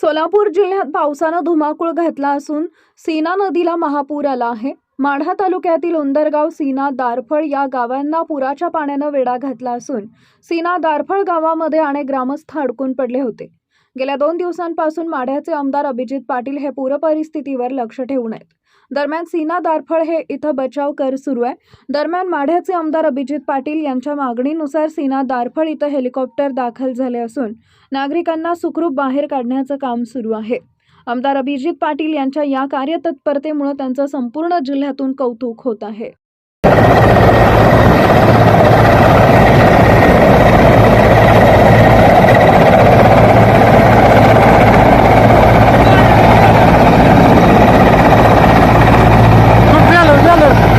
सोलापूर जिल्ह्यात पावसानं धुमाकूळ घातला असून सीना नदीला महापूर आला आहे. माढा तालुक्यातील उंदरगाव सीना दारफळ या गावांना पुराच्या पाण्यानं वेढा घातला असून सीना दारफळ गावामध्ये अनेक ग्रामस्थ अडकून पडले होते. गेल्या दोन दिवसांपासून माढ्याचे आमदार अभिजित पाटील हे पूरपरिस्थितीवर लक्ष ठेवून आहेत. दरम्यान सीना दारफळ हे इथं बचाव कर सुरू आहे. दरम्यान माढ्याचे आमदार अभिजित पाटील यांच्या मागणीनुसार सीना दारफळ इथं हेलिकॉप्टर दाखल झाले असून नागरिकांना सुखरूप बाहेर काढण्याचं काम सुरू आहे. आमदार अभिजित पाटील यांच्या या कार्यतत्परतेमुळे त्यांचं संपूर्ण जिल्ह्यातून कौतुक होत आहे झालं झालं